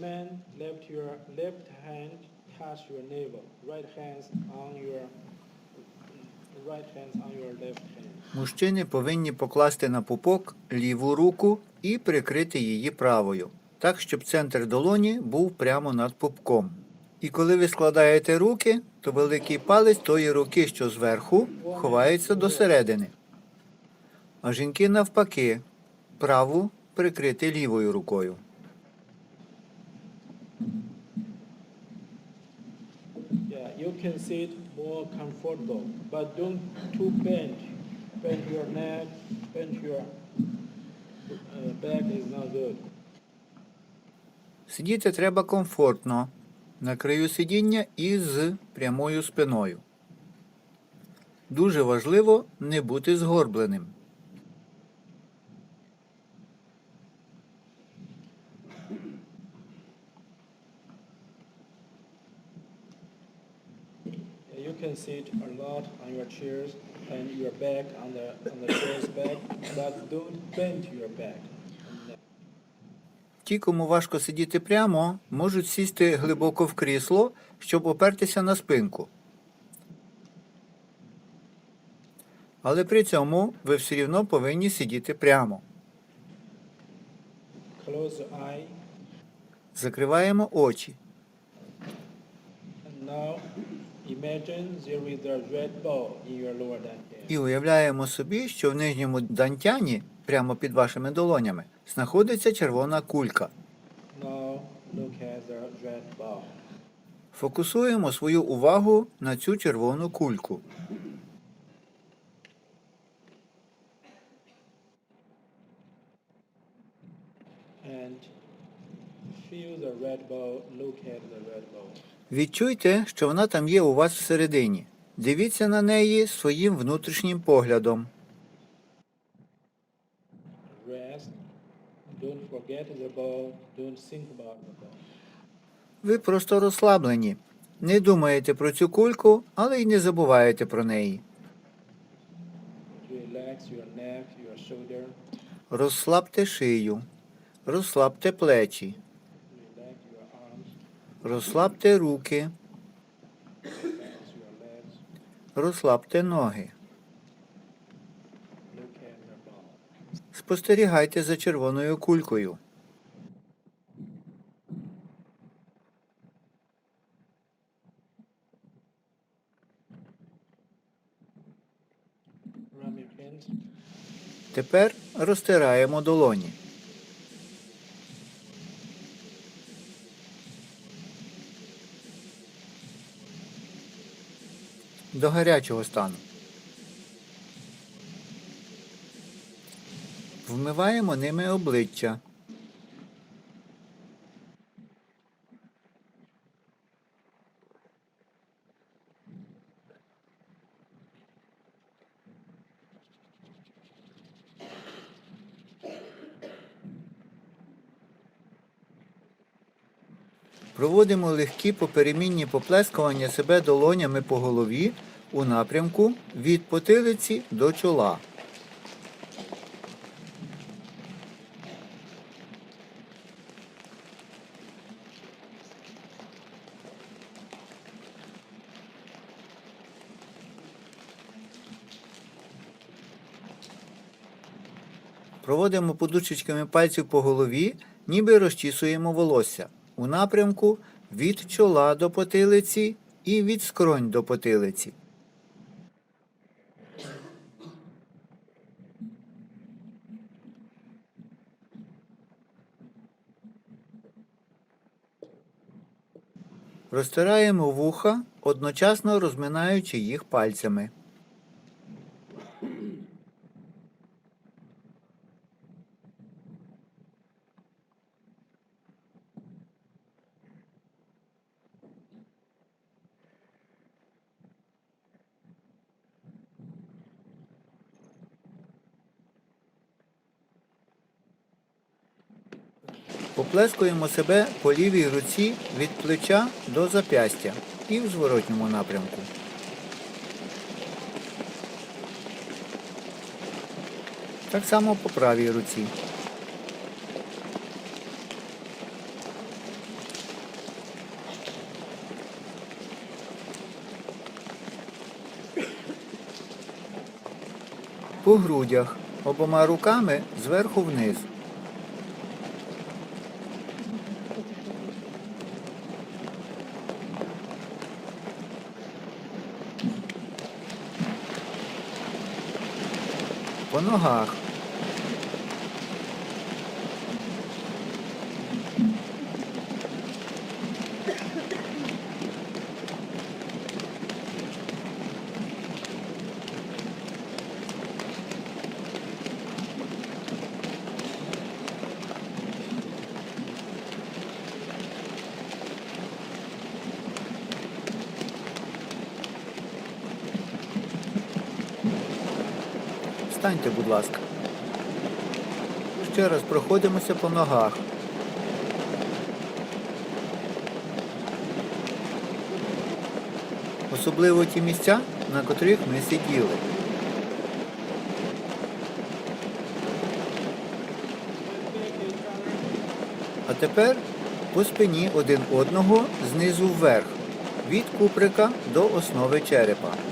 man, left your left hand touch your navel. Right hands on your right hands on your left hand. Мужчини повинні покласти на пупок ліву руку і прикрити її правою, так щоб центр долоні був прямо над пупком. І коли ви складаєте руки, то великий палець тої руки, що зверху, ховається до середини. А жінки навпаки, праву прикрити лівою рукою. Can sit more comfortable, but don't too bend. Bend your neck, bend your uh, back is not good. Сидіти треба комфортно, на краю сидіння і з прямою спиною. Дуже важливо не бути згорбленим. Can sit a lot on your chairs and your back on the on the chair's back, but don't bend your back. Ті, кому важко сидіти прямо, можуть сісти глибоко в крісло, щоб опертися на спинку. Але при цьому ви все рівно повинні сидіти прямо. Закриваємо очі. And now imagine there is a red ball in your lower dantian. І уявляємо собі, що в нижньому дантяні, прямо під вашими долонями, знаходиться червона кулька. Now look at the red ball. Фокусуємо свою увагу на цю червону кульку. And feel the red ball, look at the red ball. Відчуйте, що вона там є у вас всередині. Дивіться на неї своїм внутрішнім поглядом. Ви просто розслаблені. Не думаєте про цю кульку, але й не забуваєте про неї. Розслабте шию, розслабте плечі, розслабте руки, розслабте ноги. Спостерігайте за червоною кулькою. Тепер розтираємо долоні. До гарячого стану. Вмиваємо ними обличчя. Проводимо легкі поперемінні поплескування себе долонями по голові у напрямку від потилиці до чола. Проводимо подушечками пальців по голові, ніби розчісуємо волосся у напрямку від чола до потилиці і від скронь до потилиці. Розтираємо вуха, одночасно розминаючи їх пальцями. Поплескуємо себе по лівій руці від плеча до зап'ястя і в зворотньому напрямку. Так само по правій руці. По грудях обома руками зверху вниз. По ногах. Встаньте, будь ласка. Ще раз проходимося по ногах. Особливо ті місця, на котрих ми сиділи. А тепер по спині один одного знизу вверх, від куприка до основи черепа.